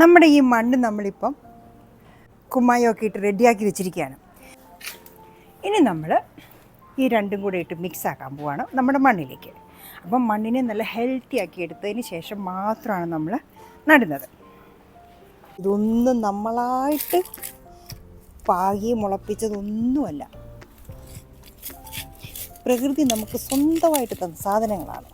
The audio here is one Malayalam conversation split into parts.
നമ്മുടെ ഈ മണ്ണ് നമ്മളിപ്പം കുമ്മായമൊക്കെ ഇട്ട് റെഡിയാക്കി വെച്ചിരിക്കുകയാണ്. ഇനി നമ്മൾ ഈ രണ്ടും കൂടെ ഇട്ട് മിക്സ് ആക്കാൻ പോവാണ് നമ്മുടെ മണ്ണിലേക്ക്. അപ്പം മണ്ണിനെ നല്ല ഹെൽത്തി ആക്കി എടുത്തതിന് ശേഷം മാത്രമാണ് നമ്മൾ നടുന്നത്. ഇതൊന്നും നമ്മളായിട്ട് പാകി മുളപ്പിച്ചതൊന്നുമല്ല. പ്രകൃതി നമുക്ക് സ്വന്തമായിട്ട് തന്ന സാധനങ്ങളാണ്.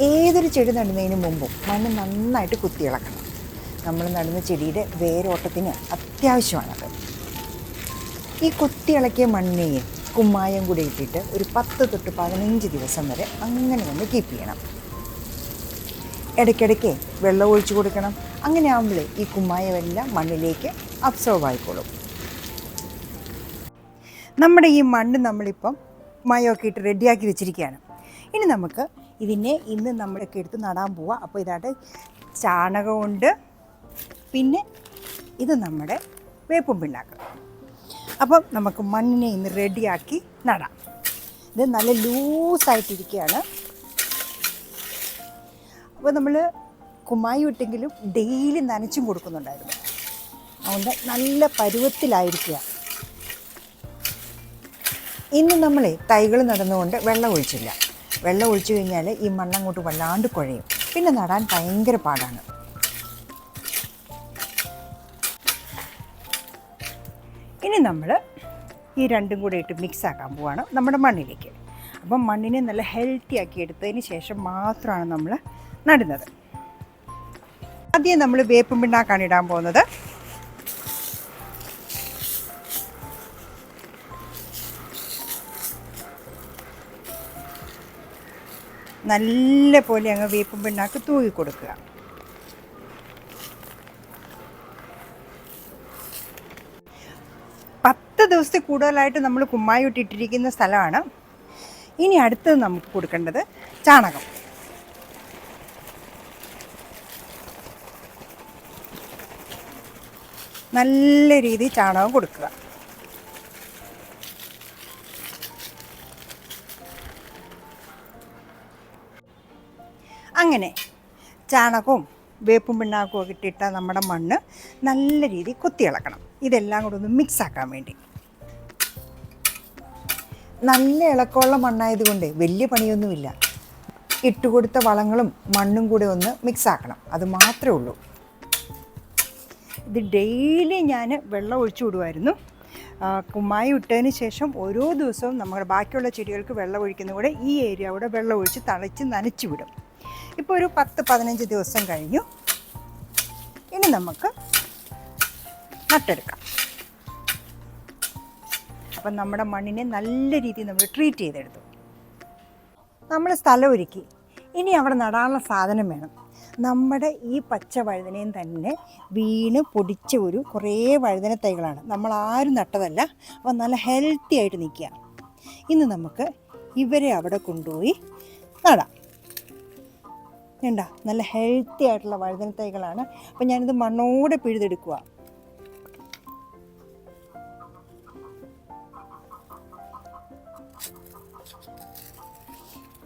ഏതൊരു ചെടി നടുന്നതിന് മുമ്പും മണ്ണ് നന്നായിട്ട് കുത്തിയിളക്കണം. നമ്മൾ നടുന്ന ചെടിയുടെ വേരോട്ടത്തിന് അത്യാവശ്യമാണത് ഈ കുത്തിയിളക്കിയ മണ്ണിനെയും കുമ്മായം കൂടി ഇട്ടിട്ട് ഒരു പത്ത് തൊട്ട് പതിനഞ്ച് ദിവസം വരെ അങ്ങനെ തന്നെ കീപ്പ് ചെയ്യണം. ഇടയ്ക്കിടയ്ക്ക് വെള്ളം ഒഴിച്ചു കൊടുക്കണം. അങ്ങനെ ആകുമ്പോൾ ഈ കുമ്മായമെല്ലാം മണ്ണിലേക്ക് അബ്സോർവ് ആയിക്കോളും. നമ്മുടെ ഈ മണ്ണ് നമ്മളിപ്പം മയമൊക്കെ ഇട്ട് റെഡിയാക്കി വെച്ചിരിക്കുകയാണ്. ഇനി നമുക്ക് ഇതിനെ ഇന്ന് നമ്മളൊക്കെ എടുത്ത് നടാൻ പോവാം. അപ്പോൾ ഇതായിട്ട് ചാണകമുണ്ട് പിന്നെ ഇത് നമ്മുടെ വേപ്പും പിണ്ണാക്ക്. അപ്പം നമുക്ക് മണ്ണിനെ ഇന്ന് റെഡിയാക്കി നടാം. ഇത് നല്ല ലൂസായിട്ടിരിക്കുകയാണ് അപ്പോൾ നമ്മൾ കുമ്മായി വിട്ടെങ്കിലും ഡെയിലി നനച്ചും കൊടുക്കുന്നുണ്ടായിരുന്നു. അതുകൊണ്ട് നല്ല പരുവത്തിലായിരിക്കുക. ഇന്ന് നമ്മളെ തൈകൾ നടന്നുകൊണ്ട് വെള്ളം ഒഴിച്ചില്ല. വെള്ളം ഒഴിച്ചു കഴിഞ്ഞാൽ ഈ മണ്ണങ്ങോട്ട് വല്ലാണ്ട് കുഴയും. പിന്നെ നടാൻ ഭയങ്കര പാടാണ്. ഇനി നമ്മൾ ഈ രണ്ടും കൂടെ ഇട്ട് മിക്സ് ആക്കാൻ പോവാണ് നമ്മുടെ മണ്ണിലേക്ക്. അപ്പം മണ്ണിനെ നല്ല ഹെൽത്തി ആക്കി എടുത്തതിന് ശേഷം മാത്രമാണ് നമ്മൾ നടുന്നത്. ആദ്യം നമ്മൾ വേപ്പും പിണ്ണാക്കാണ് ഇടാൻ പോകുന്നത്. നല്ല പോലെ അങ്ങ് വേപ്പും പിണ്ണാക്ക് തൂകി കൊടുക്കുക. പത്ത് ദിവസത്തിൽ കൂടുതലായിട്ട് നമ്മൾ കുമ്മായി ഇട്ടിട്ടിരിക്കുന്ന സ്ഥലമാണ്. ഇനി അടുത്തത് നമുക്ക് കൊടുക്കേണ്ടത് ചാണകം. നല്ല രീതിയിൽ ചാണകം കൊടുക്കുക. അങ്ങനെ ചാണകവും വേപ്പും പിണ്ണാക്കും ഒക്കെ ഇട്ടിട്ട നമ്മുടെ മണ്ണ് നല്ല രീതിയിൽ കൊത്തിയിളക്കണം ഇതെല്ലാം കൂടെ ഒന്ന് മിക്സ് ആക്കാൻ വേണ്ടി. നല്ല ഇളക്കമുള്ള മണ്ണായതുകൊണ്ട് വലിയ പണിയൊന്നുമില്ല. ഇട്ടുകൊടുത്ത വളങ്ങളും മണ്ണും കൂടെ ഒന്ന് മിക്സ് ആക്കണം. അത് മാത്രമേ ഉള്ളൂ. ഇത് ഡെയിലി ഞാൻ വെള്ളം ഒഴിച്ചു വിടുമായിരുന്നു കുമ്മായി ഇട്ടതിന് ശേഷം ഓരോ ദിവസവും നമ്മുടെ ബാക്കിയുള്ള ചെടികൾക്ക് വെള്ളം ഒഴിക്കുന്ന കൂടെ ഈ ഏരിയ കൂടെ വെള്ളം ഒഴിച്ച് തളിച്ച് നനച്ചു വിടും. ഇപ്പോൾ ഒരു പത്ത് പതിനഞ്ച് ദിവസം കഴിഞ്ഞു. ഇനി നമുക്ക് നട്ടെടുക്കാം. അപ്പം നമ്മുടെ മണ്ണിനെ നല്ല രീതിയിൽ നമ്മൾ ട്രീറ്റ് ചെയ്തെടുത്തു. നമ്മൾ സ്ഥലം ഒരുക്കി. ഇനി അവിടെ നടാനുള്ള സാധനം വേണം. നമ്മുടെ ഈ പച്ച വഴുതനയും തന്നെ വീണ് പൊടിച്ച ഒരു കുറേ വഴുതന തൈകളാണ്. നമ്മൾ ആരും നട്ടതല്ല. അപ്പം നല്ല ഹെൽത്തി ആയിട്ട് നിൽക്കുക. ഇന്ന് നമുക്ക് ഇവരെ അവിടെ കൊണ്ടുപോയി നടാം. വേണ്ട നല്ല ഹെൽത്തി ആയിട്ടുള്ള വഴുതന തൈകളാണ്. അപ്പം ഞാനിത് മണ്ണോടെ പിഴുതെടുക്കുക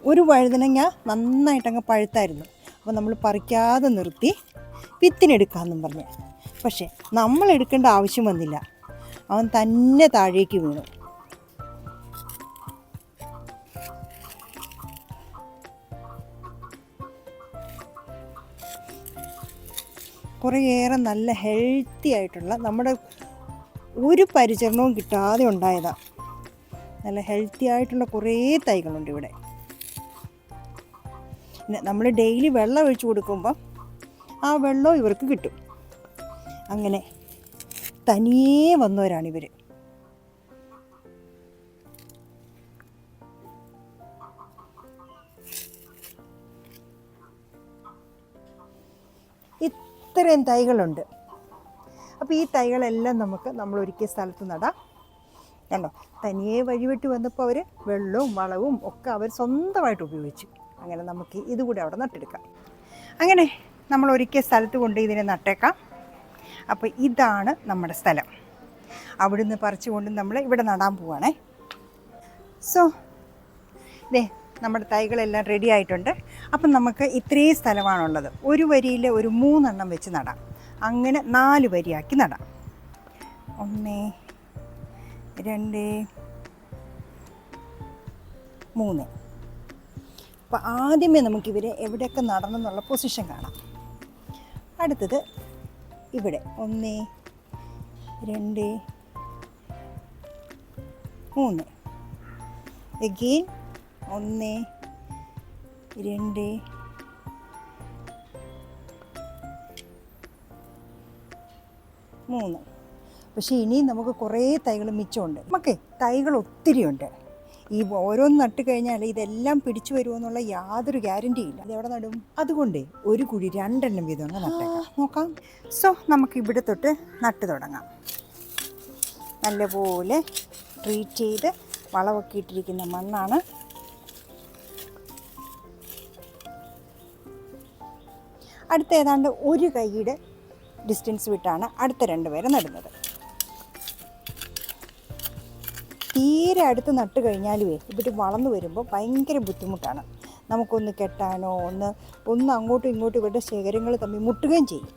ഒരു വഴുതനങ്ങ നന്നായിട്ടങ്ങ് പഴുത്തായിരുന്നു. അപ്പോൾ നമ്മൾ പറിക്കാതെ നിർത്തി വിത്തിനെടുക്കാമെന്നും പറഞ്ഞു. പക്ഷേ നമ്മൾ എടുക്കേണ്ട ആവശ്യം വന്നില്ല. അവൻ തന്നെ താഴേക്ക് വീണു. കുറേയേറെ നല്ല ഹെൽത്തി ആയിട്ടുള്ള നമ്മുടെ ഒരു പരിചരണവും കിട്ടാതെ ഉണ്ടായതാണ് നല്ല ഹെൽത്തി ആയിട്ടുള്ള കുറേ തൈകളുണ്ട് ഇവിടെ. നമ്മൾ ഡെയിലി വെള്ളം ഒഴിച്ചു കൊടുക്കുമ്പോൾ ആ വെള്ളം ഇവർക്ക് കിട്ടും. അങ്ങനെ തനിയേ വന്നവരാണിവർ ഇത്രയും തൈകളുണ്ട്. അപ്പോൾ ഈ തൈകളെല്ലാം നമുക്ക് നമ്മൾ ഒരുക്കിയ സ്ഥലത്ത് നടാം. കണ്ടോ? തനിയെ വഴിവിട്ട് വന്നപ്പോൾ അവർ വെള്ളവും വളവും ഒക്കെ അവർ സ്വന്തമായിട്ട് ഉപയോഗിച്ചു. അങ്ങനെ നമുക്ക് ഇതുകൂടി അവിടെ നട്ടെടുക്കാം. അങ്ങനെ നമ്മൾ ഒരുക്കിയ സ്ഥലത്ത് കൊണ്ട് ഇതിനെ നട്ടേക്കാം. അപ്പോൾ ഇതാണ് നമ്മുടെ സ്ഥലം. അവിടുന്ന് പറിച്ചുകൊണ്ട് നമ്മൾ ഇവിടെ നടാൻ പോവാണേ. സോ ദേ നമ്മുടെ തൈകളെല്ലാം റെഡി ആയിട്ടുണ്ട്. അപ്പം നമുക്ക് ഇത്രയും സ്ഥലമാണുള്ളത്. ഒരു വരിയിൽ ഒരു മൂന്നെണ്ണം വെച്ച് നടാം. അങ്ങനെ നാല് വരിയാക്കി നടാം. ഒന്ന് രണ്ട് മൂന്ന്. അപ്പോൾ ആദ്യമേ നമുക്കിവരെ എവിടെയൊക്കെ നടന്നെന്നുള്ള പൊസിഷൻ കാണാം. അടുത്തത് ഇവിടെ. ഒന്ന് രണ്ട് മൂന്ന്. എഗെയിൻ ഒന്ന് രണ്ട് മൂന്ന്. പക്ഷേ ഇനിയും നമുക്ക് കുറേ തൈകൾ മിച്ചമുണ്ട്. നമുക്ക് തൈകൾ ഒത്തിരിയുണ്ട് ഈ ഓരോന്ന് നട്ട് കഴിഞ്ഞാൽ ഇതെല്ലാം പിടിച്ചു വരുമെന്നുള്ള യാതൊരു ഗ്യാരണ്ടി ഇല്ല. ഇത് എവിടെ നടും? അതുകൊണ്ട് ഒരു കുഴി രണ്ടെണ്ണം വീതം അങ്ങ് നട്ടേക്കാം. നോക്കാം. സോ നമുക്ക് ഇവിടെ തൊട്ട് നട്ട് തുടങ്ങാം. നല്ലപോലെ ട്രീറ്റ് ചെയ്ത് വളമൊക്കെ ഇട്ടിരിക്കുന്ന മണ്ണാണ് അടുത്ത ഏതാണ്ട് ഒരു കൈയുടെ ഡിസ്റ്റൻസ് വിട്ടാണ് അടുത്ത രണ്ട് പേരെ നടുന്നത്. തീരെ അടുത്ത് നട്ട് കഴിഞ്ഞാലുവേ ഇവിടെ വളർന്നു വരുമ്പോൾ ഭയങ്കര ബുദ്ധിമുട്ടാണ്. നമുക്കൊന്ന് കെട്ടാനോ ഒന്ന് ഒന്ന് അങ്ങോട്ടും ഇങ്ങോട്ടും ഇവരുടെ ശേഖരങ്ങൾ തമ്മിൽ മുട്ടുകയും ചെയ്യും.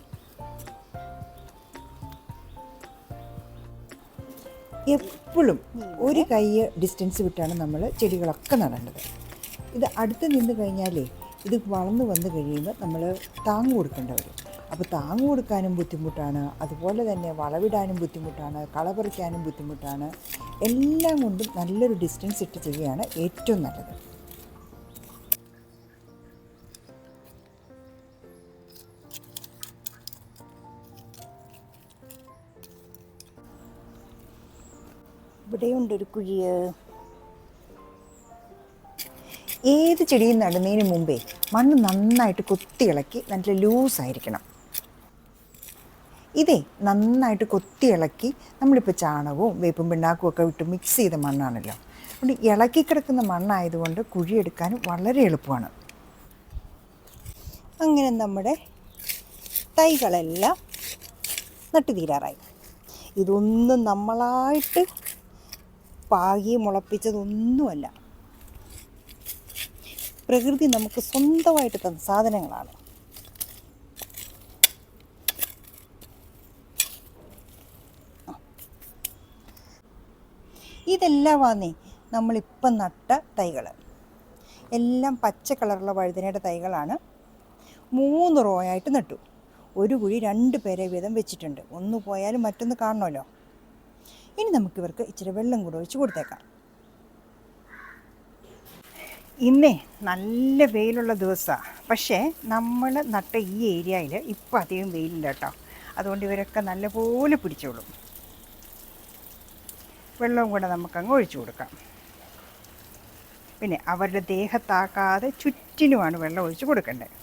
എപ്പോഴും ഒരു കൈ ഡിസ്റ്റൻസ് വിട്ടാണ് നമ്മൾ ചെടികളൊക്കെ നടേണ്ടത്. ഇത് അടുത്ത് നിന്ന് കഴിഞ്ഞാലേ ഇത് വളർന്നു വന്നു കഴിയുമ്പോൾ നമ്മൾ താങ്ങ് കൊടുക്കേണ്ട വരും. അപ്പോൾ താങ്ങ് കൊടുക്കാനും ബുദ്ധിമുട്ടാണ്. അതുപോലെ തന്നെ വളവിടാനും ബുദ്ധിമുട്ടാണ്. കള പറിക്കാനും ബുദ്ധിമുട്ടാണ്. എല്ലാം കൊണ്ടും നല്ലൊരു ഡിസ്റ്റൻസ് ഇട്ട് ചെയ്യുകയാണ് ഏറ്റവും നല്ലത്. ഇവിടെയുണ്ടൊരു കുഴിയ്. ഏത് ചെടിയും നടുന്നതിന് മുമ്പേ മണ്ണ് നന്നായിട്ട് കൊത്തി ഇളക്കി നല്ല ലൂസായിരിക്കണം ഇതേ നന്നായിട്ട് കൊത്തി ഇളക്കി നമ്മളിപ്പോൾ ചാണകവും വേപ്പും പിണ്ണാക്കും ഒക്കെ വിട്ട് മിക്സ് ചെയ്ത മണ്ണാണല്ലോ. അതുകൊണ്ട് ഇളക്കി കിടക്കുന്ന മണ്ണായതുകൊണ്ട് കുഴിയെടുക്കാനും വളരെ എളുപ്പമാണ്. അങ്ങനെ നമ്മുടെ തൈകളെല്ലാം നട്ടു തീരാറായി. ഇതൊന്നും നമ്മളായിട്ട് പാകി മുളപ്പിച്ചതൊന്നുമല്ല. പ്രകൃതി നമുക്ക് സ്വന്തമായിട്ട് തന്ന സാധനങ്ങളാണ്. ഇതെല്ലാമാണ് നമ്മളിപ്പം നട്ട തൈകൾ എല്ലാം പച്ച കളറുള്ള വഴുതനയുടെ തൈകളാണ്. മൂന്ന് റോ ആയിട്ട് നട്ടു. ഒരു കുഴി രണ്ട് പേരെ വീതം വെച്ചിട്ടുണ്ട്. ഒന്ന് പോയാലും മറ്റൊന്ന് കാണണമല്ലോ. ഇനി നമുക്കിവർക്ക് ഇച്ചിരി വെള്ളം കൂടെ ഒഴിച്ച് കൊടുത്തേക്കാം. ഇന്നേ നല്ല വെയിലുള്ള ദിവസമാണ് പക്ഷേ നമ്മൾ നട്ട ഈ ഏരിയയിൽ ഇപ്പം അധികം വെയിലില്ല കേട്ടോ അതുകൊണ്ട് ഇവരൊക്കെ നല്ലപോലെ പിടിച്ചോളും. വെള്ളവും കൂടെ നമുക്കങ്ങ് ഒഴിച്ചു കൊടുക്കാം. പിന്നെ അവരുടെ ദേഹത്താക്കാതെ ചുറ്റിനുമാണ് വെള്ളം ഒഴിച്ച് കൊടുക്കേണ്ടത്